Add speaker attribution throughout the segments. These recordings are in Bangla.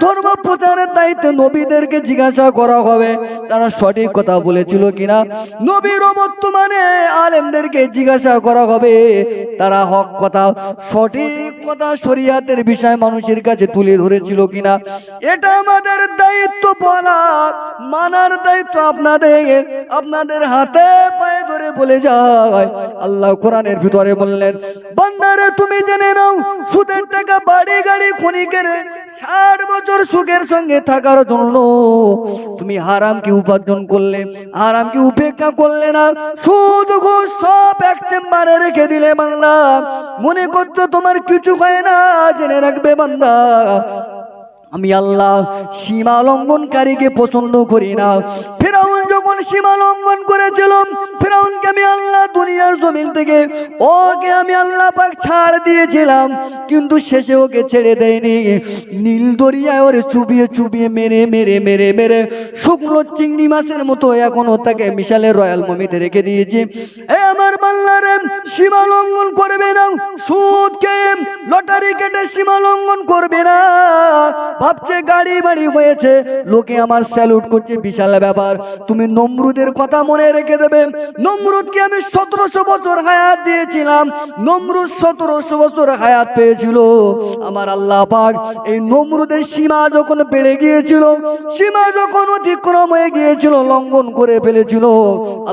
Speaker 1: ধর্ম প্রচারের দায়িত্ব নবীদেরকে জিজ্ঞাসা করা হবে। তারা সঠিক কথা বলেছিল কিনা? নবীর বর্তমানে আলেমদেরকে জিজ্ঞাসা করা হবে। তারা হক কথা সঠিক কথা শরিয়াতের বিষয় মানুষের কাছে তুলে ধরেছিল কিনা? এটা আমাদের দায়িত্ব বলা মানার দায়িত্ব আপনাদের। আপনাদের হাতে পায়ে ধরে বলে যায়। আল্লাহ কোরআনের ভিতরে বললেন, বান্দারে, তুমি জেনে নাও, সুদের টাকা বাড়ি, গাড়ি খনিকের ষাট বছর সুখের সঙ্গে থাকার জন্য তুমি হারামকে উপার্জন করলে, হারামকে উপেক্ষা করলে না। সুদ, ঘুষ সব এক চেম্বারে রেখে দিলে বান্দা। মনে করছ তোমার কিছু হয় না জেনে রাখবে বান্দা। আমি আল্লাহ সীমা লঙ্ঘনকারীকে পছন্দ করি না। ফেরাউন যখন সীমা লঙ্ঘন করেছিল ফেরাউনকে আমি আল্লাহ দুনিয়ার জমিন থেকে, ওকে আমি আল্লাহ পাক ছাড় দিয়েছিলাম, কিন্তু শেষে ওকে ছেড়ে দেয়নি। নীল দরিয়ায় ওরে চুবিয়ে চুবিয়ে মেরে মেরে মেরে মেরে, শুকনো চিংড়ি মাছের মতো এখনও তাকে মিশালে রয়্যাল মমিতে রেখে দিয়েছি। এ আমার বাল্লারে সীমা লঙ্ঘন করবে না, সুদ খেয়ে লটারি কেটে সীমা লঙ্ঘন করবে না। ভাবছে গাড়ি বাড়ি হয়েছে, লোকে আমার স্যালুট করছে, বিশাল ব্যাপার। তুমি নমরুদের কথা মনে রেখে দেবে নমরুদকে আমি সতেরোশো বছর হায়াত দিয়েছিলাম। নমরুদ সতেরোশো বছর হায়াত পেয়েছিল। আমার আল্লাহ পাক এই নমরুদের সীমা যখন বেড়ে গিয়েছিল, সীমা যখন অতিক্রম হয়ে গিয়েছিল, লঙ্ঘন করে ফেলেছিল।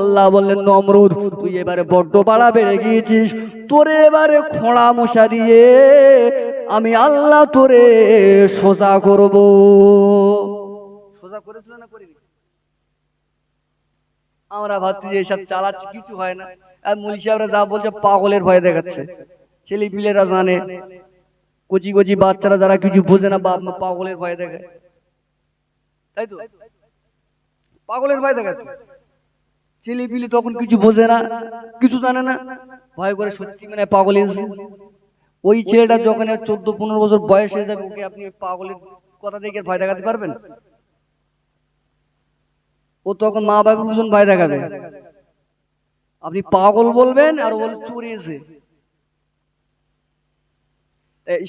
Speaker 1: আল্লাহ বললেন, নমরুদ, তুই এবারে বড্ড বাড়া বেড়ে গিয়েছিস। তোরে এবারে খোঁড়া মশা দিয়ে আমি আল্লাহ তোরে সোজা করব। সোজা করেছিল না করিনি? আমরা ভাবছি যে এসব চালাচ্ছি কিছু হয় না। আর মুলি সাহেবরা যা বলছে পাগলের ভয় দেখাচ্ছে। ছেলে পিলেরা জানে কচি কচি বাচ্চারা যারা কিছু বোঝে না বাপ মা পাগলের ভয় দেখায়। তাই তো? পাগলের ভয় দেখাচ্ছে। ছেলে পিলি তখন কিছু বোঝে না কিছু জানে না। ভয় করে সত্যি মানে পাগল ওই ছেলেটা যখন চোদ্দ পনেরো বছর বয়স হয়ে যাবে ওকে আপনি পাগলের কথা দেখে ভয় দেখাতে পারবেন? ও তখন মা বাবার দুজন ভয় দেখাবে। আপনি পাগল বলবেন আর বলে চুরিয়েছে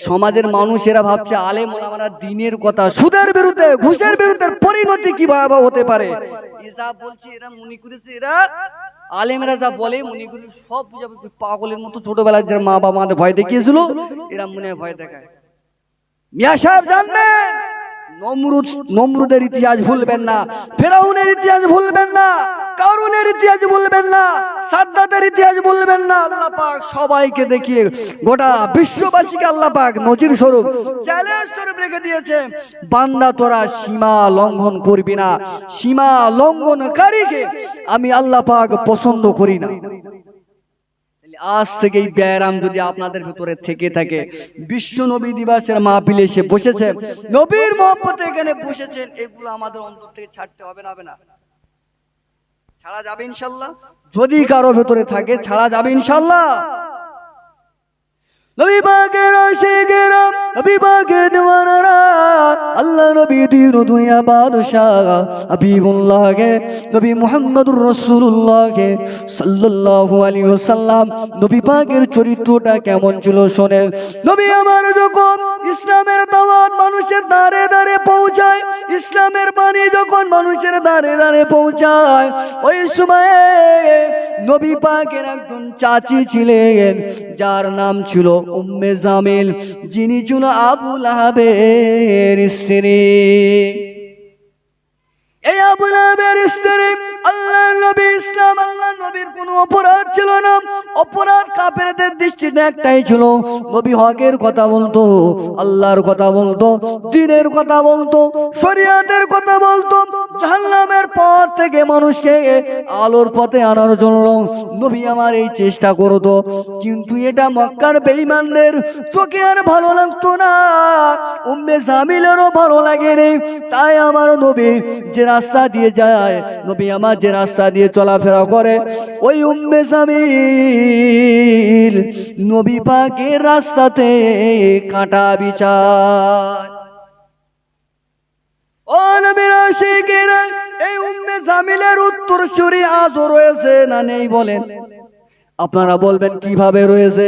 Speaker 1: সমাজের মানুষেরা ভাবছে, আলেম ওলামারা দিনের কথা, সুদের বিরুদ্ধে, ঘুষের বিরুদ্ধে পরিণতি কি ভয়াবহ হতে পারে? পাগলের মতো ছোটবেলায় মা বাবা ভয় দেখিয়েছিল, এরা মনে ভয় দেখায়। মিয়া নমরুদ নমরুদের ইতিহাস ভুলবেন না। ফেরাউনের ইতিহাস ভুলবেন না। কারুনের ইতিহাস ভুলবেন না। সাদ্দাতের ইতিহাস ভুলবেন না। আল্লাহ পাক সবাইকে দেখিয়ে গোটা বিশ্ববাসীকে আল্লাহ পাক নজির স্বরূপ চ্যালেঞ্জ স্বরূপ রেখে দিয়েছে। বান্দা তোরা সীমা লঙ্ঘন করবি না। সীমা লঙ্ঘনকারীকে আমি আল্লাহ পাক পছন্দ করি না। আজ থেকে এই ব্যায়াম যদি আপনাদের ভিতরে থেকে থাকে, বিশ্ব নবী দিবসের মাহফিলে এসে বসেছে নবীর মহব্বতে এখানে বসেছেন, এগুলো আমাদের অন্তর থেকে ছাড়তে হবে না হবে না। ছাড়া যাবে ইনশাল্লাহ? যদি কারও ভেতরে থাকে, ছাড়া যাবে ইনশাল্লাহ। নবী পাকের আশিকের নবী পাকের দিওয়ানারা, আল্লাহ নবী দিন দুনিয়া বাদশাহ, হাবিবুল্লাহকে, নবী মুহাম্মদুর রাসূলুল্লাহকে সাল্লাল্লাহু আলাইহি ওয়াসাল্লাম নবী পাকের চরিত্রটা কেমন ছিল শোনেন। নবী আমার যখন ইসলামের দাওয়াত মানুষের দাঁড়ে দাঁড়ে পৌঁছায়, ইসলামের বাণী যখন মানুষের দাঁড়ে দাঁড়ে পৌঁছায়, ওই সময়ে নবী পাকের একজন চাচি ছিলেন, যার নাম ছিল উম্মে জামিল, যিনি ছিল আবুল আহাবের স্ত্রী। এই আবুল আহাবের স্ত্রী আল্লাহ নবী ইসলাম, আল্লাহ নবীর কোনো অপরাধ ছিল না। অপরাধ কাফেরদের দৃষ্টিতে একটাই ছিল। নবী হকের কথা বলতো, আল্লাহর কথা বলতো, দিনের কথা বলতো, শরিয়াতের কথা বলতো। জাহান্নামের পথ থেকে মানুষকে আলোর পথে আনার জন্য নবী আমার এই চেষ্টা করতো। কিন্তু এটা মক্কার বেঈমানদের চোখে আর ভালো লাগতো না। উম্মে জামিলেরও ভালো লাগে রে তাই আমার নবী যে রাস্তা দিয়ে যায়, নবী আমার যে রাস্তা দিয়ে চলাফেরা করে ওই উম্মে জামিল নবী পাকের রাস্তাতে কাঁটা বিচার। ও নবীর আশিকেরা এই উম্মে জামিলের উত্তর সুরি আজও রয়েছে না নেই বলেন। আপনারা বলবেন, কীভাবে রয়েছে?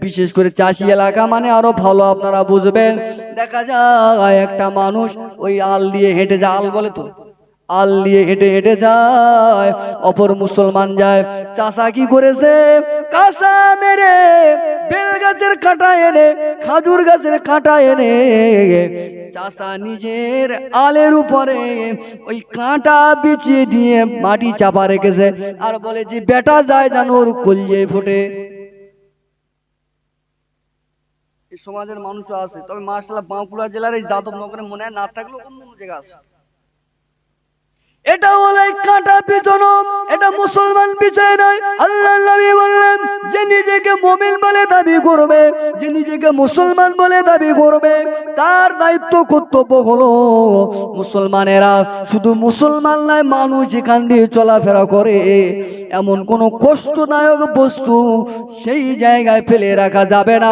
Speaker 1: বিশেষ করে চাষি এলাকা মানে আরও ভালো, আপনারা বুঝবেন। দেখা যায়, একটা মানুষ ওই আল দিয়ে হেঁটে যায়, আল বলে তো। আল নিয়ে হেঁটে হেঁটে যায়, অপর মুসলমান যায়। চাষা কি করেছে? কাঁচা মেরে বেল গাছের কাঁটা এনে, খাজুর গাছের কাঁটা এনে, চাষা নিজের আলের উপরে ওই কাঁটা বিছিয়ে দিয়ে মাটি চাপা রেখেছে। আর বলে যে, বেটা যায় যেন ওর কলিয়ে ফোটে সমাজের মানুষও আছে। তবে মার্শাল্লাহ বাঁকুড়া জেলার এই যাদব নগরে মনে হয় না থাকলেও অন্য জায়গা আছে। এটা হলো কাঁটা পিছনো এটা মুসলমান পিছায় নয়। আল্লাহ নবী বললেন, যে নিজেকে মুমিন বলে দাবি করবে, যে নিজেকে মুসলমান বলে দাবি করবে, তার দায়িত্ব কর্তব্য হলো মুসলমানেরা। শুধু মুসলমান নয়, মানুষ যেখান দিয়ে চলাফেরা করে। এমন কোনো কষ্টদায়ক বস্তু সেই জায়গায় ফেলে রাখা যাবে না।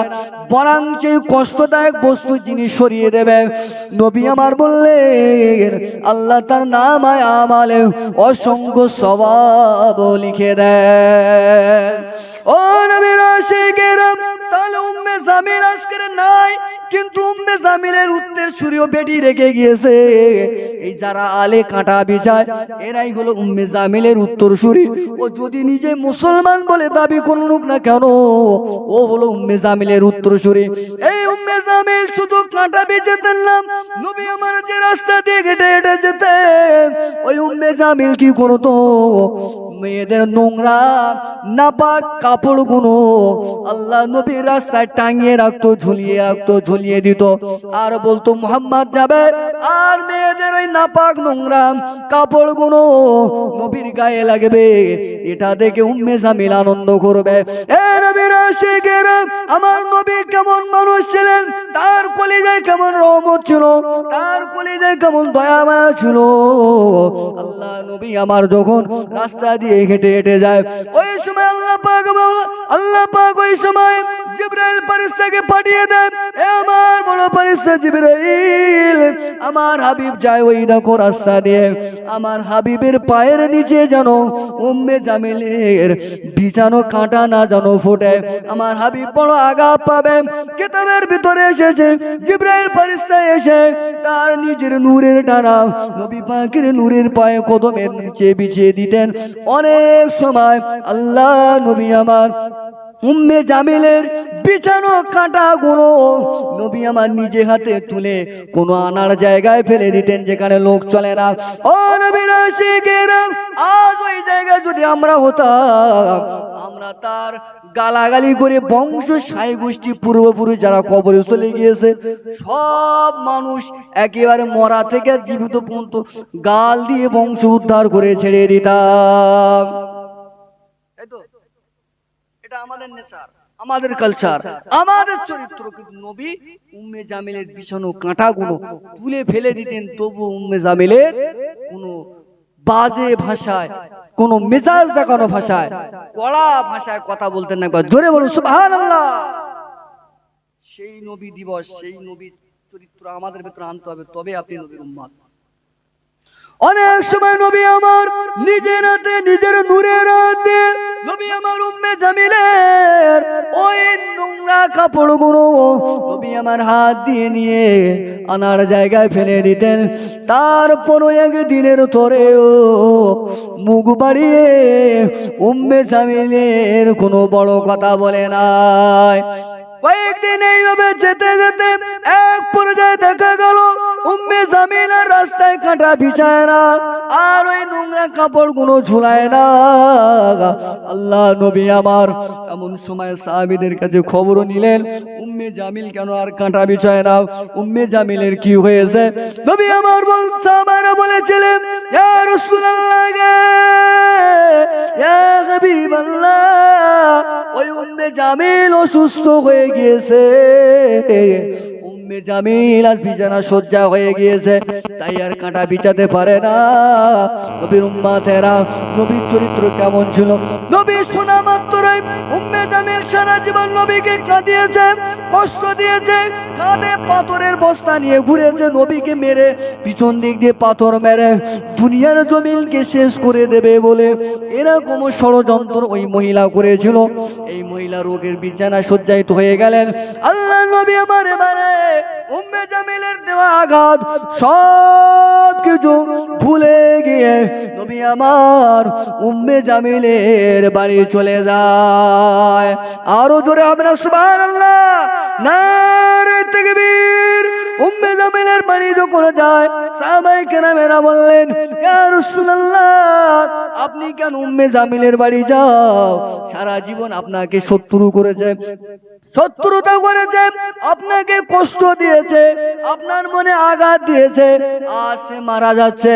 Speaker 1: বরং সেই কষ্টদায়ক বস্তু যিনি সরিয়ে দেবে নবী আমার বললেন, আল্লাহ তার নাম আয় আমালে অসংখ্য স্বভাব লিখে তাহলে উম্মে জামিল নাই, কিন্তু উম্মে জামিলের রেখে গিয়েছে। এই যারা আলে কাঁটা এরাই হলো উম্মে জামিলের ও যদি নিজে মুসলমান বলে দাবি করুক না কেন, ও হলো উম্মে জামিলের উত্তর এই উম্মে জামিল শুধু কাঁটা বেচেতেন না, নবী আমার যে রাস্তা দিয়ে হেঁটে হেঁটে যেতেন ওই উম্মে জামিল কি করতো? মেয়েদের নোংরা, নাপাক কাপড়গুলো আল্লাহ নবীর রাস্তায় টাঙিয়ে রাখতো, ঝুলিয়ে রাখতো, ঝুলিয়ে দিত। আর বলতো, মোহাম্মদ যাবে? আর মেয়েদের ওই নাপাক, নোংরা কাপড়গুলো নবীর গায়ে লাগবে। এটা দেখে উম্মে জামিল আনন্দ করবে। এ নবীর আশিকের আমার নবী কেমন মানুষ ছিলেন? তার কলিজায় কেমন রহমত ছিল? তার কলিজায় কেমন দয়া মায়া ছিল? আল্লাহ নবী আমার যখন রাস্তা দিয়ে হেঁটে হেঁটে যায় ওই সময় আল্লাহ পাক আল্লাহ পাক ওই সময় জিব্রাইল ফেরেশতাকে পাঠিয়ে দেন। এ আমার বড় ফেরেশতা জিব্রাইল, আমার হাবিব যায় ওই দেখো রাস্তা দিয়ে। আমার হাবিবের পায়ের নিচে যেন উম্মে জামিলের বিছানো কাঁটা না যেন ফোটে। আমার হাবিব বড় আগা পাবে। কেতাবের ভিতরে এসেছে, জিব্রাইল ফেরেশতা এসে তার নিজের নূরের ডানা নবী পাকের নূরের পায়ে কদমের নিচে বিছিয়ে দিতেন। অনেক সময় আল্লাহ নবী আমার। উম্মে জামিলের বিছানো কাঁটা গুলো নবী আমার নিজে হাতে তুলে কোনো আনার জায়গায় ফেলে দিতেন যেখানে লোক চলে না। ও নবীর আশিকেরা আজ ওই জায়গায় যদি আমরা হতাম, আমরা তার গালাগালি করে বংশ সাই গোষ্ঠী পূর্বপুরুষ যারা কবরে চলে গিয়েছে, সব মানুষ একেবারে মরা থেকে জীবিত পর্যন্ত গাল দিয়ে বংশ উদ্ধার করে ছেড়ে দিতাম। এটা আমাদের নেচার আমাদের কালচার আমাদের চরিত্র। কিন্তু নবী উম্মে জামিলের বিছানো কাঁটাগুলো তুলে ফেলে দিতেন তবু উম্মে জামিলের কোনো বাজে ভাষায় কোন মেজাজ দেখানো ভাষায় কড়া ভাষায় কথা বলতেন না জোরে বলুন সুবহানাল্লাহ। সেই নবী দিবস সেই নবী চরিত্র আমাদের ভেতরে আনতে হবে তবে আপনি নবীর উম্মাদ। অনেক সময় নবী আমার নিজের হাতে নিজের নূরের হাতে নবী আমার উম্মে জামিলের ওই নোংরা কাপড়গুলো নবী আমার হাত দিয়ে নিয়ে আনার জায়গায় ফেলে দিতেন। তারপরও একদিনের তোরেও মুখ বাড়িয়ে উম্মে জামিলের কোনো বড় কথা বলে নাই। কয়েকদিন এইভাবে যেতে যেতে এক পর্যায়ে দেখা গেল, উম্মে জামিলার রাস্তায় কাঁটা বিছায় না আর ওই নোংরা কাপড়গুলো ঝুলায় না। আল্লাহ নবী আমার এমন সময় সাহাবিদের কাছে খবর নিলেন, উম্মে জামিল কেন আর কাঁটা বিছায় না? উম্মে জামিলের কি হয়েছে? নবী আমার বলছে আমার বলেছিলেন, ইয়া রাসূলুল্লাহ ইয়া হাবিবাল্লাহ, ওই উম্মে জামিল অসুস্থ হয়ে গিয়েছে। জামিল আজ বিছানা শয্যা হয়ে গিয়েছে। তাই আর কাঁটা বিছাতে পারে না। নবীর উম্মাতেরা, নবীর চরিত্র কেমন ছিল? নবীর উম্মে জামিল সারা জীবন নবীকে কাঁদিয়েছে, কষ্ট দিয়েছে পাথরের বস্তা নিয়ে ঘুরেছে নবীকে মেরে, পিছন দিক দিয়ে পাথর মেরে, দুনিয়ার জমিনকে শেষ করে দেবে বলে এরকম ষড়যন্ত্র ওই মহিলা করেছিল। এই মহিলা রোগের বিছানা সজ্জায়িত হয়ে গেলেন। আল্লাহ নবী আমার এবারে উম্মে জামিলের দেওয়া আঘাত সব কিছু ভুলে গিয়ে নবী আমার উম্মে জামিলের বাড়ি চলে যায়। আরও জোরে হবে না, সুবহানাল্লাহ। নারে তাকবীর। উম্মে জামিলের বাড়ি যখন যায় সাহাবাই কেরামেরা বললেন আপনি কেন উম্মে জামিলের বাড়ি যাও? সারা জীবন আপনাকে শত্রু করেছে। শত্রুতা করেছে, আপনাকে কষ্ট দিয়েছে, আপনার মনে আঘাত দিয়েছে, আজ সে মারা যাচ্ছে।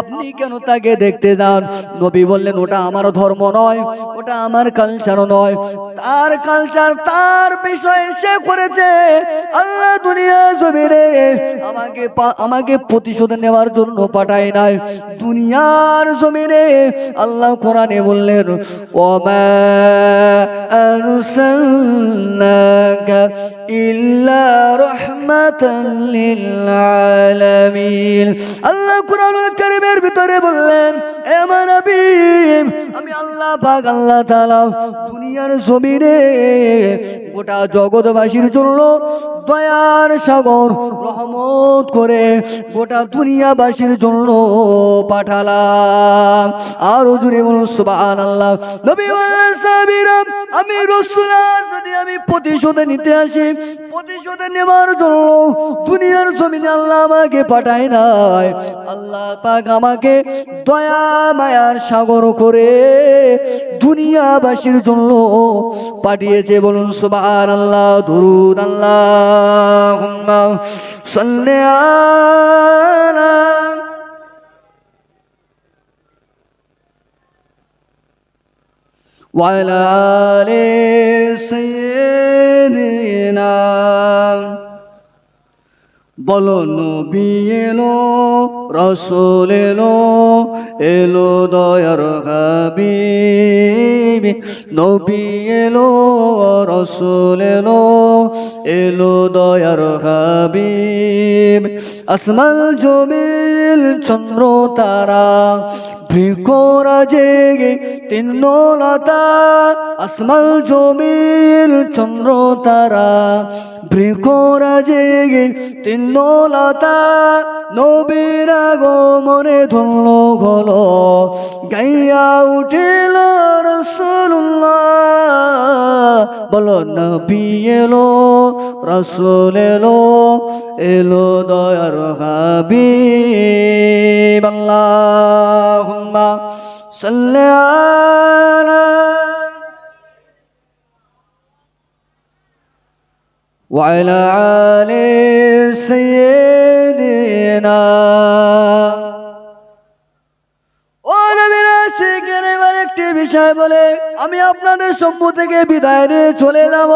Speaker 1: আপনি কেন তাকে দেখতে যান? নবী বললেন, ওটা আমার ধর্ম নয়, ওটা আমার কালচার নয়। তার কালচার তার বিষয়ে সে করেছে। আল্লাহ দুনিয়া জমিনে আমাকে আমাকে প্রতিশোধ নেওয়ার জন্য পাঠায় নাই। দুনিয়ার জমিনে আল্লাহ কোরআনে বললেন ওমা هداك إلا رحمة للعالمين الله قرآن الكريم بطريب الله আমি আল্লাহ পাক আল্লাহ তাআলা দুনিয়ার জমিনে গোটা জগৎবাসীর জন্য দয়ার সাগর রহমত করে গোটা দুনিয়াবাসীর জন্য পাঠালাম। আর জুড়ে বলুন সুবাহান আল্লাহ নবী সাহাবীরা, আমি রসুলা যদি আমি প্রতিশোধ নিতে আসি প্রতিশোধ নেওয়ার জন্য দুনিয়ার জমিনে আল্লাহ আমাকে পাঠায় নাই। আল্লাহ পাক আমাকে দয়া মায়ার সাগর করে দুনিয়াবাসীর জন্য পাঠিয়েছে বলুন সুবাহান আল্লাহ দুরুদ আল্লাহ সাল্লি আলা وعلى آل سيدنا বলো নবী এলো রসুল এলো এলো দয়ার হাবিব। নবী এলো, রসুল এলো এলো দয়ার হাবিব। আসমাল জমিল চন্দ্র তারা বৃকরা জেগে তিন্নলতা আসমাল জমিল চন্দ্র তারা বৃকরা জেগে তিন্নলতা নবীর আগমনে ধন্য গল, গাইয়া উঠিল রসুল্লাহ বলো নবী এলো রসুল এলো এলো দয়ার হাবিব আল্লাহুম্মা সাল্লি আলা وعلى آل سيدنا ও নবীর আশিকের এবার একটি বিষয় বলে আমি আপনাদের সম্মু থেকে বিদায় নিয়ে চলে যাব।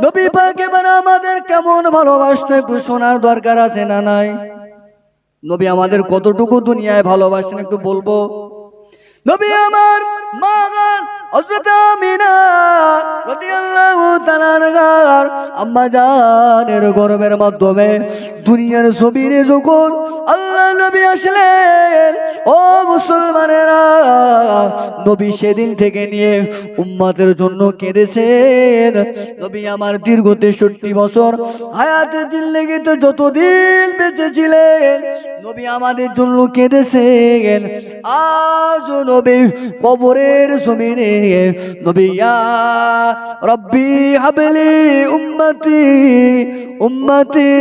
Speaker 1: নবী পাক এবার আমাদের কেমন ভালোবাসতো একটু শোনার দরকার আছে না নাই? নবী আমাদের কতটুকু দুনিয়ায় ভালোবাসেন একটু বলব? নবী আমার মা হযরত মাধ্যমে দুনিয়ার যখন আল্লাহ আসলেন। ও মুসলমানেরা, নবী সেদিন থেকে নিয়ে উম্মাদের জন্য কেঁদেছেন। নবী আমার দীর্ঘ তেষট্টি বছর হায়াতে জিল্লেগিতে যতদিন বেঁচে ছিলেন, নবী আমাদের জন্য কেঁদেছেন। আজ নবী কবরের জমিনে নবী ইয়া রব্বি হাবলি উম্মতি উম্মতি,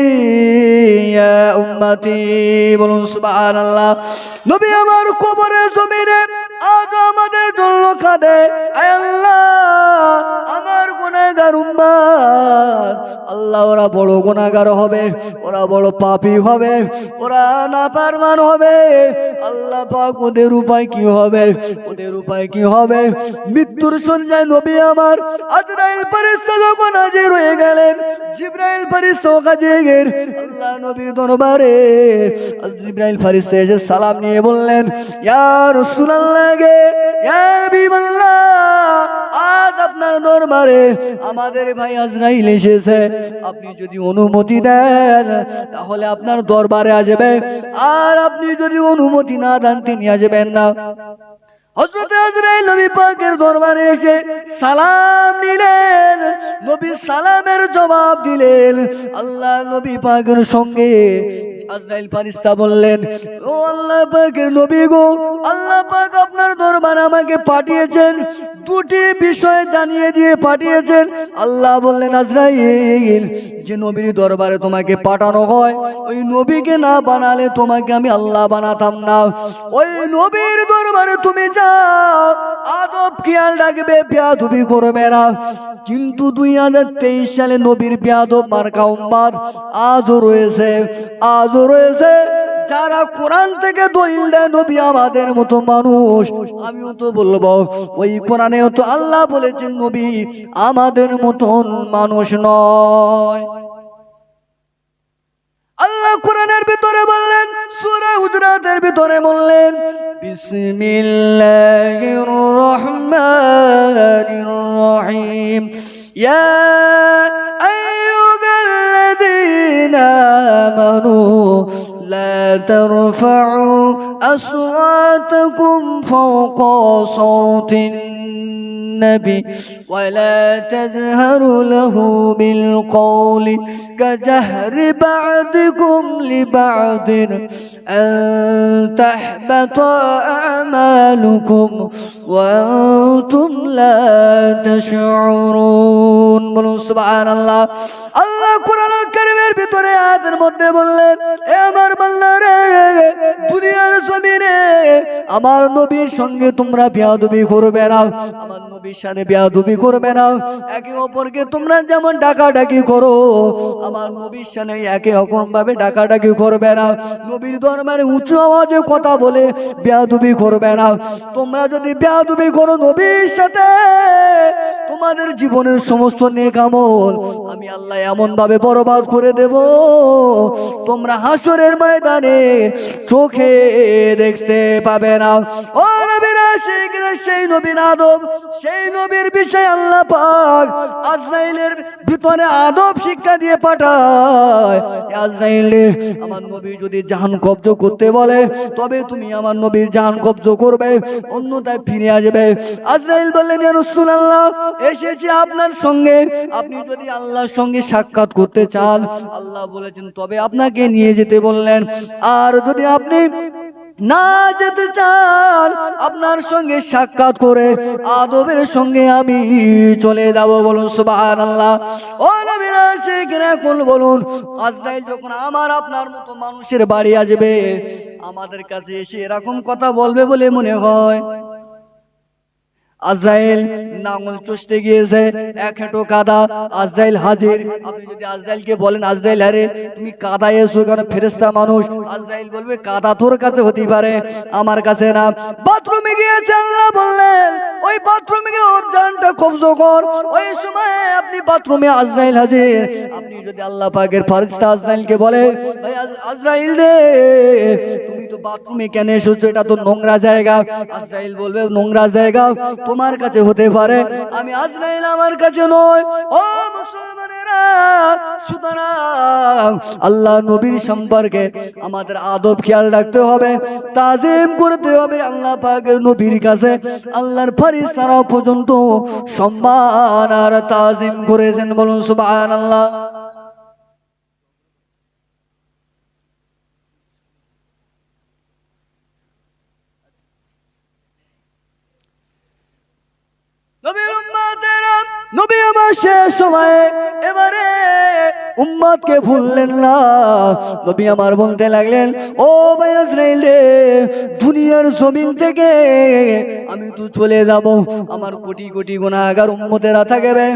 Speaker 1: ইয়া উম্মতি। বলুন সুবহানাল্লাহ। নবী আমার কবরের জমিনে আজ আমাদের জন্য কাঁদে। আল্লাহ। আল্লাহ ওরা বড় গুনাহগার হবে, ওরা বড় পাপী হবে, ওরা নাপারমান হবে। আল্লাহ পাক ওদের উপায় কি হবে? ওদের উপায় কি হবে? মৃত্যুর সন্ধ্যায় নবী আমার আজরাইল ফেরেশতা যখন হাজির হয়ে গেলেন, জিব্রাইল ফেরেশতা হাজির আল্লাহ নবীর দরবারে জিব্রাইল ফেরেশতা এসে সালাম নিয়ে বললেন, ইয়া রাসূলুল্লাহ গে, ইয়া হাবিবাল্লাহ আজ আপনার দরবারে আমাদের ভাই আজরাইল এসেছে। আপনি যদি অনুমতি দেন, তাহলে আপনার দরবারে আসবে। আর আপনি যদি অনুমতি না দেন, তিনি আসবেন না। সালামের জবাব দিলেন। আল্লাহ সঙ্গে আজরাইল আল্লাহ পাকের নবী গো, আল্লাহ আপনার দরবারে আমাকে পাঠিয়েছেন। দুটি বিষয় জানিয়ে দিয়ে পাঠিয়েছেন। আল্লাহ বললেন, আজরাইল, যে নবীর দরবারে তোমাকে পাঠানো হয়, ওই নবীকে না বানালে তোমাকে আমি আল্লাহ বানাতাম না। ওই নবীর দরবারে তুমি যাও, আদব, খেয়াল রাখবে, বেয়াদবি করবে না। কিন্তু দুই হাজার তেইশ সালে নবীর বেয়াদব মার্কা আজও রয়েছে আজও রয়েছে। যারা কোরআন থেকে দলিল দেয়, নবী আমাদের মতো মানুষ। আমিও তো বলব, ওই কোরআনেও তো আল্লাহ বলেছেন, নবী আমাদের মতন মানুষ নয়। আল্লাহ কোরআনের ভিতরে বললেন, সূরা হুজরাতের ভিতরে বললেন, বিসমিল্লাহির রহমানির রহিম। ইয়া আইয়ুহাল্লাযীনা আমানু ترفعوا أصواتكم فوق صوت النبي ولا تجهروا له بالقول كجهر بعضكم لبعض أن تحبط أعمالكم وأنتم لا تشعرون. سبحان الله. الله قرآن আয়াতের মধ্যে বললেন, এ আমার বান্দারে দুনিয়ার জমিনে আমার নবীর সঙ্গে তোমরা বিয়াদবি করবে না। আমার নবীর সাথে বিয়াদবি করবে না। একে অপরকে তোমরা যেমন ডাকাডাকি করো, আমার নবীর সাথে একে অপর ভাবে ডাকাডাকি করবে না। নবীর দরবারে উঁচু আওয়াজে কথা বলে বেয়াদবি করবে না। তোমরা যদি বেয়াদবি করো নবীর সাথে, তোমাদের জীবনের সমস্ত নেকামল আমি আল্লাহ এমন ভাবে বরবাদ করে দেব। তোমরা হাসরের ময়দানে চোখে দেখতে পাবে না। ও নবীরা শিখরে সেই নবীর আদব, সেই নবীর বিষয়ে আল্লাহ পাক আজরাইলের ভিতরে আদব শিক্ষা দিয়ে পাঠায়। আজরাইলে আমার নবী যদি জাহান কব্জ করতে বলে, তবে তুমি আমার নবীর জাহান কব্জ করবে অন্যতায় ফিরে আসবে। আজরাইল বললেন, ইয়া রাসূলুল্লাহ, এসেছি আপনার সঙ্গে। আপনি যদি আল্লাহর সঙ্গে সাক্ষাৎ করতে চান, আল্লাহ বলেছেন, তবে আপনাকে নিয়ে যেতে বললেন। আর যদি আপনি না যেতে চান, আপনার সঙ্গে সাক্ষাৎ করে আদবের সঙ্গে আমি চলে যাব বলুন সুবাহান আল্লাহ ও এখন বলুন, আজরাইল যখন আমার আপনার মতো মানুষের বাড়ি আসবে, আমাদের কাছে এসে এরকম কথা বলবে বলে মনে হয়। আজরাইল নাঙ্গল চষতে গিয়েছে, এক হেঁটো কাদা। আজরাইল হাজির। আপনি যদি আজরাইলকে বলেন, আজরাইল, আরে তুমি কাদা এসো কেন? ফেরেস্তা মানুষ। আজরাইল বলবে, কাদা তোর কাছে হতে পারে, আমার কাছে না। বাথরুমে গিয়েছে, আল্লাহ বললেন, ওই বাথরুমে গিয়ে ওর জানটা কবজ কর। ওই সময় আপনি বাথরুমে আজরাইল হাজির। আপনি যদি আল্লাহ পাকের ফারিস্তা আজরাইলকে বলে ভাই আজরাইল রে তো বাথরুমে কেন এসেছ? এটা তো নোংরা জায়গা। আজরাইল বলবে, নোংরা জায়গা তোমার কাছে হতে পারে। আমি আজরাইল আমার কাছে নয় ও মুসলমানেরা, সুতরাং আল্লাহ নবীর সম্পর্কে আমাদের আদব খেয়াল রাখতে হবে, তাজিম করতে হবে আল্লাহ পাকের নবীর কাছে। আল্লাহর ফারিস্তারা পর্যন্ত সম্মান আর তাজিম করেছেন বলুন সুবহানাল্লাহ। নবীর উম্মাতেরা নবী আমার শেষ সময়ে এবারে উম্মাদকে ভুললেন না। নবী আমার বলতে লাগলেন, ও ভাই রে, দুনিয়ার জমিন থেকে আমি তো চলে যাব। আমার কোটি কোটি গুণাগার উম্মতেরা থাকবে।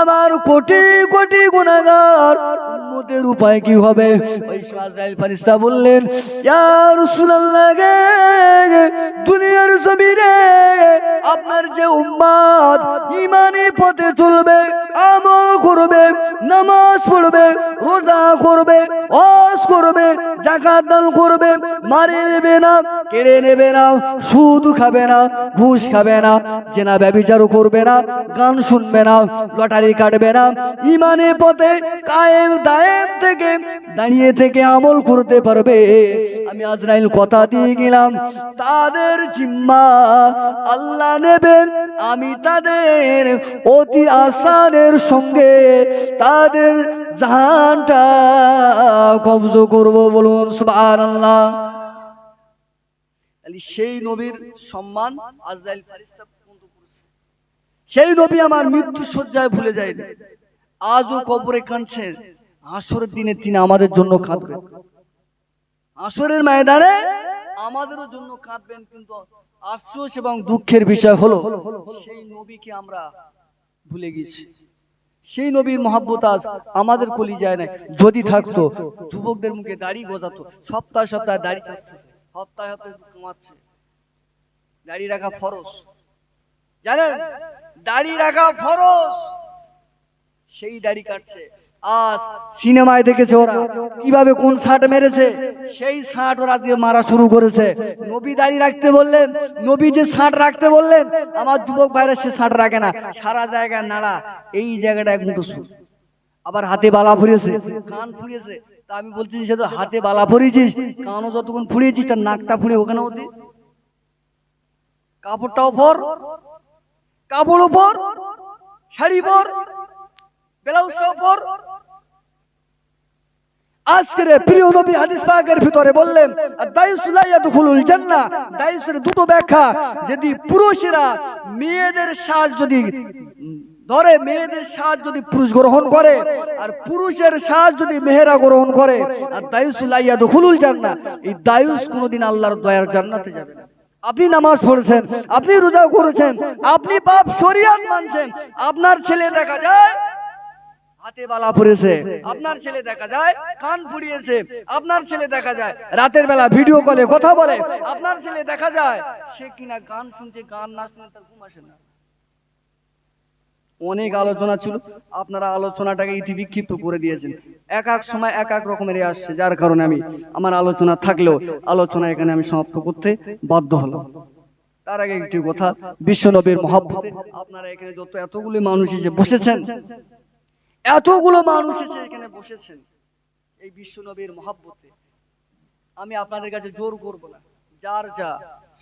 Speaker 1: আমার কোটি কোটি গুণাগার উম্মতের উপায় কি হবে? ওই আজরাইল ফারিস্তা বললেন, ইয়া রাসূলুল্লাহ গে, দুনিয়ার জমিনে আপনার যে উম্মাদ ইমানি পথে চলবে, আমল করবে, নামাজ পড়বে, রোজা করবে ওয়াজ করবে, জাকাত দান করবে মারিবে না, কেড়ে নেবে না, সুদ খাবে না, ঘুষ খাবে না, জেনা ব্যবিচারও করবে না, গান শুনবে না, লটারি কাটবে না ইমানের পথে কায়েম, দায়েম থেকে দাঁড়িয়ে থেকে আমল করতে পারবে। আমি আজরাইল কথা দিয়ে গেলাম, তাদের জিম্মা আল্লাহ নেবেন, আমি তাদের অতি আসানের সঙ্গে তাদের জাহানটা কবজ করব বলুন, সুবহানাল্লাহ। তাহলে সেই নবীর সম্মান আজরাইল ফারিস্তা সেই নবী আমার মৃত্যু সজ্জায় ভুলে যায়নি। আজও কবরে কাঁদছেন আসরের দিনে তিনি আমাদের জন্য কাঁদবেন। আসরের ময়দানে আমাদেরও জন্য কাঁদবেন, কিন্তু আফসোস এবং দুঃখের বিষয় হলো, সেই নবীকে আমরা ভুলে গেছি। সেই নবীর মহাব্বত আজ আমাদের কলি যায় না যদি থাকতো যুবকদের মুখে দাড়ি গজাতো সপ্তাহ সপ্তাহে দাড়ি চাচ্ছে সপ্তাহে সপ্তাহে কমাচ্ছে দাড়ি রাখা ফরজ। জানেন? দাড়ি রাখা ফরজ। সেই দাড়ি কাটছে। আজ সিনেমায় দেখেছে ওরা। কীভাবে কোন শার্ট মেরেছে? সেই শার্ট ওরা দিয়ে মারা শুরু করেছে। নবী দাঁড়িয়ে রাখতে বললেন, নবী যে শার্ট রাখতে বললেন, আমার যুবক ভাইরা সে শার্ট রাখে না। সারা জায়গায় নাড়া, এই জায়গাটা এক মুঠো সুর আবার হাতে বালা ফুরিয়েছে, কান ফুরিয়েছে। তা আমি বলছি, সে তো হাতে বালা ফুরিয়েছিস, কানও যতক্ষণ ফুরিয়েছিস, তার নাকটা ফুরিয়ে ওখানে ওদি কাপড়টাও পর, কাপড় পর শাড়ি পর আজকের প্রিয় নবী হাদিস পাকের ভিতরে বললেন জান্নাহ। দুটো ব্যাখ্যা। যদি পুরুষেরা মেয়েদের সাজ যদি ধরে মেয়েদের সাজ যদি পুরুষ গ্রহণ করে আর পুরুষের সাজ যদি মেহেরা গ্রহণ করে আর জান্নাহ। এই দায়ুস কোনোদিন আল্লাহর দয়ার জান্নাতে যাবে না। আপনি নামাজ পড়েছেন আপনি রোজা করেছেন আপনি বাপ শরিয়াত মানছেন আপনার ছেলে দেখা যায় রাতের বেলা ভিডিও কলে কথা বলে। আপনার ছেলে দেখা যায়, সে কিনা গান শুনছে, গান না শুনে তার ঘুম আসে না। অনেক আলোচনা ছিল। আপনারা আলোচনাটাকে ইতি বিক্ষিপ্ত করে দিয়েছেন। এক এক সময় এক এক রকমের আসছে, যার কারণে আমি, আমার আলোচনা থাকলেও আলোচনা এখানে আমি সমাপ্ত করতে বাধ্য হলাম। তার আগে একটি কথা, বিশ্বনবীর মহাব্বতে, আপনারা এখানে যত এতগুলি মানুষ এসে বসেছেন এতগুলো মানুষ এসে এখানে বসেছেন এই বিশ্বনবীর মহাব্বতে। আমি আপনাদের কাছে জোর করব না। যার যা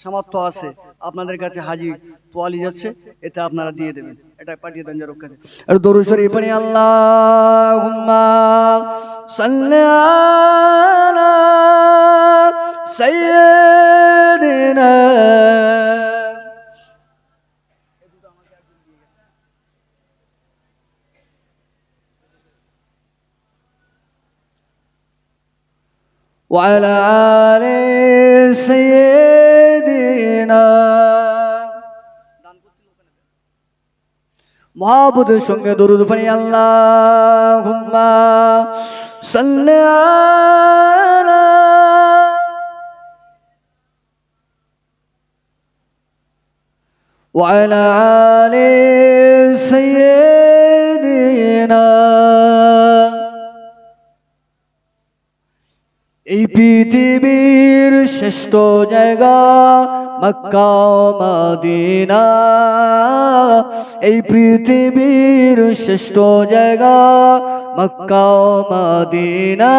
Speaker 1: সামর্থ্য আছে আপনাদের কাছে হাজির তোয়ালি যাচ্ছে এটা আপনারা দিয়ে দেবেন। এটা পাঠিয়ে দেন যার কাছে। আর দরুদ শরীফ পড়ি আল্লাহুম্মা সাল্লি وعلى آل سيدنا মহাবুদের সঙ্গে দরুদ পানি আল্লাহুম্মা সাল্লি আলা وعلى آل سيدنا পৃথিবীর শ্রেষ্ঠ জায়গা মক্কা, মদিনা। এই পৃথিবীর শ্রেষ্ঠ জায়গা মক্কা, মদিনা।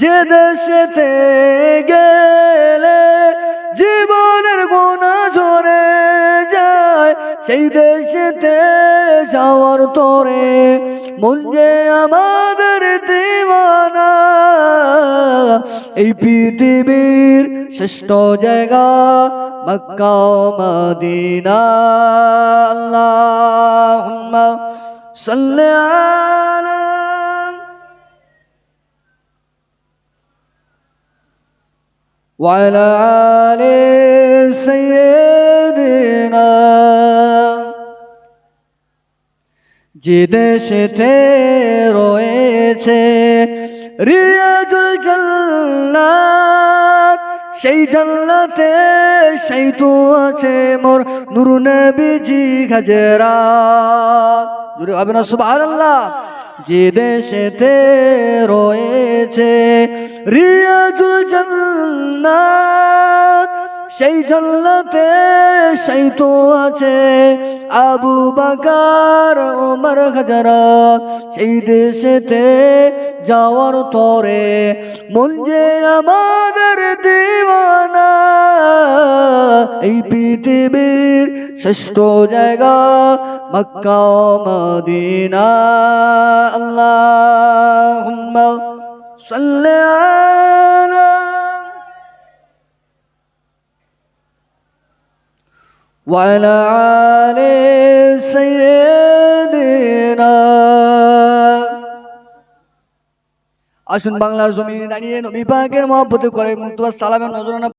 Speaker 1: যে দেশেতে গেলে জীবনের গোনা ঝরে যায়, সেই দেশেতে যাওয়ার তোরে মন যে আমাদের দিওয়ানা। এই পৃথিবীর শ্রেষ্ঠ জায়গা মক্কা ও মদিনা আল্লাহুম্মা সাল্লি আলা وعلى آل سيدنا যে দেশেতে রয়েছে রিয়াজুল জান্নাত সেই জান্নাতে সেই তো আছে মোর নুরু নবীজি হাজরা দূরে হবে না, সুবহানাল্লাহ। যে দেশেতে রয়েছে রিয়াজুল জান্নাত সেই জান্নাতে সেই তো আছে আবু বাকার ওমর হাজারা সেই দেশেতে যাওয়ার তরে মন যে আমাদের দিওয়ানা, এই পৃথিবীর শ্রেষ্ঠ জায়গা মক্কা মদিনা। আল্লাহুম্মা সাল্লি وعلى آل سيدنا আসুন বাংলার জমিনে দাঁড়িয়ে নবী পাকের মহব্বত করে মুক্তবার সালামের নজরানা